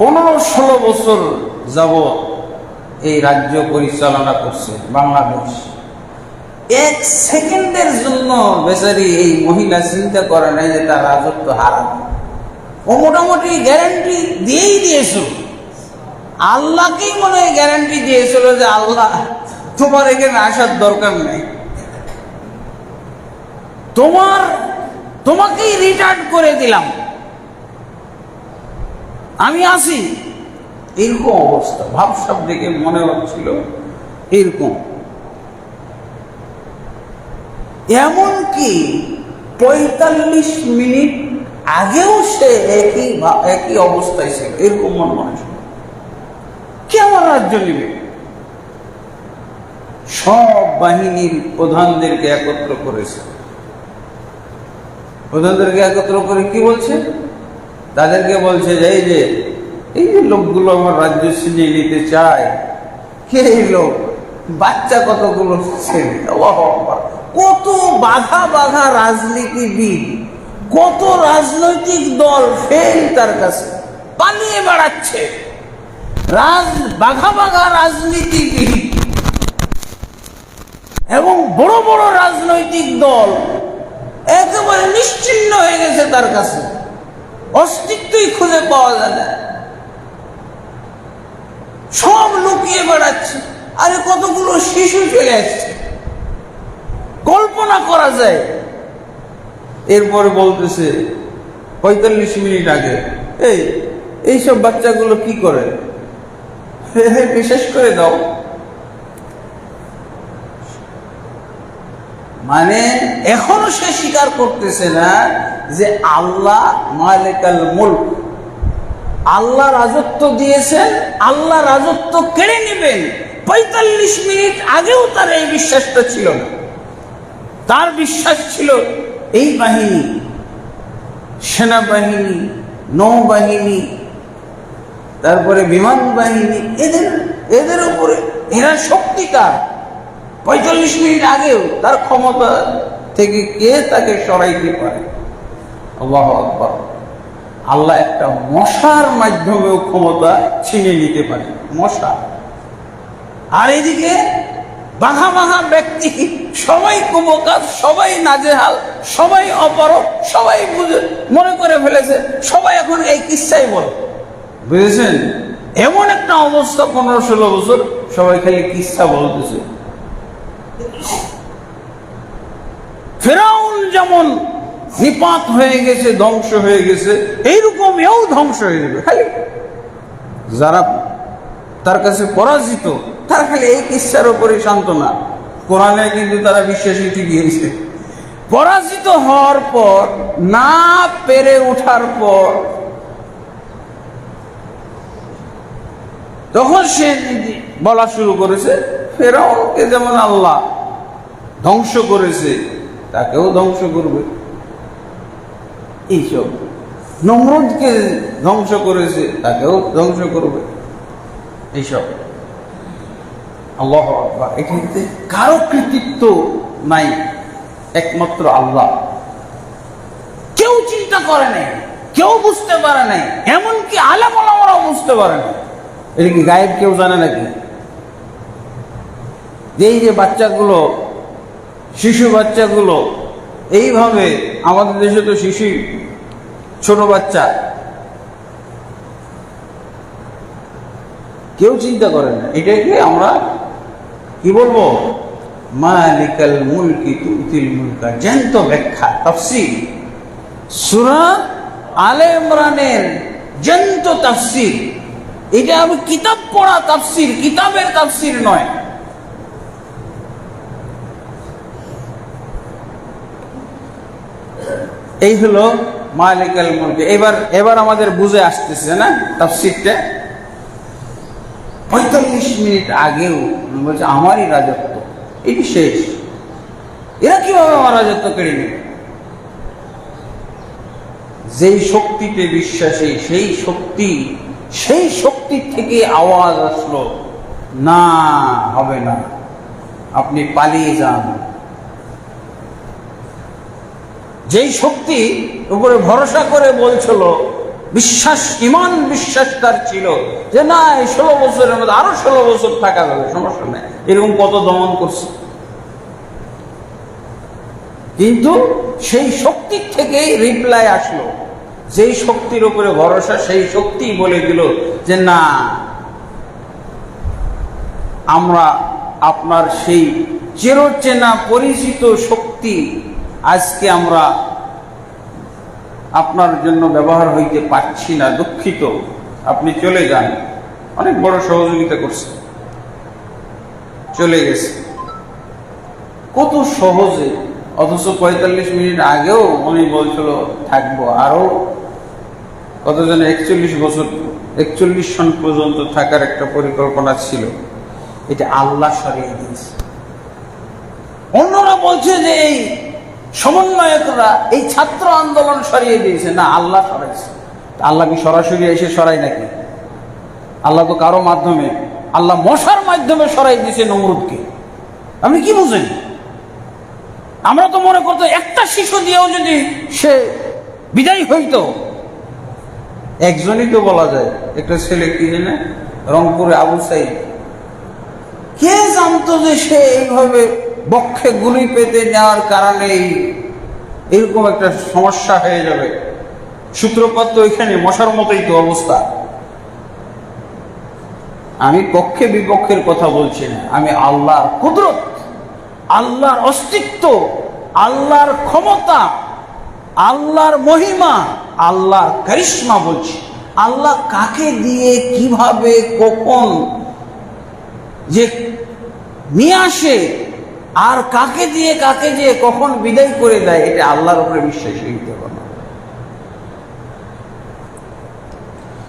পনেরো ষোলো বছর যাবৎ এই রাজ্য পরিচালনা করছে বাংলাদেশ। এক সেকেন্ডের জন্য বেচারি এই মহিলা চিন্তা করে নাই যে তার রাজত্ব হারাবে ও মোটামুটি গ্যারান্টি দিয়েই দিয়েছিল। আল্লাহকেই মনে হয় গ্যারান্টি দিয়েছিল যে আল্লাহ তোমার এখানে আসার দরকার নেই। তোমার, তোমাকেই রিটার্ন করে দিলাম। আমি আসি এরকম অবস্থা। ভাবসাব দেখে মনে হচ্ছিল এরকম। এমনকি পঁয়তাল্লিশ মিনিট আগেও সে একই একই অবস্থায় ছিল। এরকম মনে মানুষ কে আমার রাজ্য নেবে? সব বাহিনীর প্রধানদেরকে একত্র করেছে। প্রধানদেরকে একত্র করে কি বলছে? তাদেরকে বলছে যে, এই যে এই যে লোকগুলো আমার রাজ্য ছিনিয়ে নিতে চায় কে এই লোক, বাচ্চা কতগুলো কত বাঘা বাঘা রাজনীতিবিদ, কত রাজনৈতিক দল ফেল তার কাছে পালিয়ে বেড়াচ্ছে। রাজ, বাঘা বাঘা রাজনীতিবিদ এবং বড় বড় রাজনৈতিক দল একেবারে নিশ্চিন্ন হয়ে গেছে তার কাছে। অস্তিত্বই খুঁজে পাওয়া যায় না। সব লুকিয়ে বেড়াচ্ছে। আরে কতগুলো শিশু চলে আসছে। কল্পনা করা যায়। এরপরে বলতেছে, পঁয়তাল্লিশ মিনিট আগে, এই, এইসব বাচ্চাগুলো কি করে? বিশেষ করে দাও। মানে এখনও সে স্বীকার করতেছে না যে আল্লাহ মালিকাল মুল্ক। আল্লাহ রাজত্ব দিয়েছেন, আল্লাহ রাজত্ব কেড়ে নেবেন। পঁয়তাল্লিশ মিনিট আগেও তার এই বিশ্বাসটা ছিল তার বিশ্বাস ছিল এই বাহিনী, সেনাবাহিনী, নৌবাহিনী, তারপরে বিমান বাহিনী এদের এদের উপরে এরা শক্তি কার পঁয়তাল্লিশ মিনিট আগেও তার ক্ষমতা থেকে কে তাকে সরাইতে পারে? আল্লাহ আকবর। আল্লাহ একটা মশার মাধ্যমেও ক্ষমতা ছিনে নিতে পারে। মশা। আর এদিকে বাঘা বাঘা ব্যক্তি, সবাই কুমকার, সবাই নাজেহাল, সবাই অপরক সবাই বুঝে, মনে করে ফেলেছে, সবাই এখন এই কিচ্ছাই বলে। বুঝেছেন? এমন একটা অবস্থা পনেরো ষোলো বছর সবাই খালি কিচ্ছা বলতেছে। ফেরাউন যেমন নিপাত হয়ে গেছে, ধ্বংস হয়ে গেছে, এইরকম এও ধ্বংস হয়ে যাবে। খালি যারা তার কাছে পরাজিত, তার খালি এই কোরআনে কিন্তু তারা বিশ্বাসী পরাজিত হওয়ার পর, না পেরে ওঠার পর, তখন সে বলা শুরু করেছে, ফেরাউনকে যেমন আল্লাহ ধ্বংস করেছে, তাকেও ধ্বংস করবে। এইসব নমরুদকে ধ্বংস করেছে, তাকেও ধ্বংস করবে। এইসব। আল্লাহ এখানে কারও কৃতিত্ব নাই, একমাত্র আল্লাহ। কেউ চিন্তা করে নাই, কেউ বুঝতে পারে নাই, এমনকি আলামরাও বুঝতে পারে না এটা কি গায়েব কেউ জানে নাকি? এই যে বাচ্চাগুলো শিশু বাচ্চাগুলো, এইভাবে আমাদের দেশে তো শিশু, ছোট বাচ্চা। কেউ চিন্তা করে না এটাকে আমরা, কি বলব? মালিকাল মুলকি তুতিল মুলকা, জ্যান্ত ব্যাখ্যা, তাফসির। সুরা আলে ইমরানের জ্যান্ত তাফসির। এটা আমি কিতাব পড়া তাফসির, কিতাবের তাফসির নয়। এই হলো মালিকাল মুলকে। এবার এবার আমাদের বুঝে আসতেছে, না? তাফসিরটা। পঁয়তাল্লিশ মিনিট আগেও বলছে, আমারই রাজত্ব। এটি শেষ। এরা কীভাবে আমার রাজত্ব কেড়ে নেবে? যেই শক্তিতে বিশ্বাসী, সেই শক্তি সেই শক্তি থেকে আওয়াজ আসলো, না, হবে না। আপনি পালিয়ে যান। যেই শক্তি উপরে ভরসা করে বলছিল, বিশ্বাস, ইমান বিশ্বাস তার ছিল যে, না, এই ষোলো বছরের মধ্যে আরও ষোলো বছর থাকা যাবে, সমস্যা নেই। এরকম কত দমন করছে। কিন্তু সেই শক্তির থেকেই রিপ্লাই আসলো। যেই শক্তির উপরে ভরসা, সেই শক্তি বলে দিল যে, না, আমরা আপনার সেই চেরোচেনা পরিচিত শক্তি আজকে আমরা আপনার জন্য ব্যবহার হইতে পারছি না, দুঃখিত। আপনি চলে যান। অনেক বড় সহযোগিতা করছে। চলে গেছে। কত সহজে, অথচ পঁয়তাল্লিশ মিনিট আগেও উনি বলছিল, থাকব আরও। কত যেন একচল্লিশ বছর, একচল্লিশ সন পর্যন্ত থাকার একটা পরিকল্পনা ছিল। এটা আল্লাহ সরিয়ে দিয়েছে। অন্যরা বলছে যে এই সমন্বয়করা এই ছাত্র আন্দোলন সরিয়ে দিয়েছে। না, আল্লাহ সরাইছে। আল্লাহ কি সরাসরি এসে সরাই নাকি? আল্লাহ তো কারও মাধ্যমে, আল্লাহ মশার মাধ্যমে সরাই দিয়েছে নমরুদকে। আপনি কি বুঝেন আমরা তো মনে করতো একটা শিশু দিয়েও যদি সে বিদায় হইতো, একজনই তো বলা যায়, একটা ছেলে কি জানে রংপুরে আবু সাইদ। কে জানতো যে সে এইভাবে বক্ষে গুলি পেতে যাওয়ার কারণেই এরকম একটা সমস্যা হয়ে যাবে। সূত্রপাত তো এখানে মশার মতোই তো অবস্থা। আমি পক্ষে বিপক্ষের কথা বলছি না। আমি আল্লাহর কুদরত, আল্লাহর অস্তিত্ব, আল্লাহর ক্ষমতা, আল্লাহর মহিমা, আল্লাহর কারিশ্মা বলছি। আল্লাহ কাকে দিয়ে, কীভাবে, কখন যে নিয়ে আসে আর কাকে দিয়ে কাকে দিয়ে কখন বিদায় করে দেয়, এটা আল্লাহর উপরে বিশ্বাসী হইতে হবে।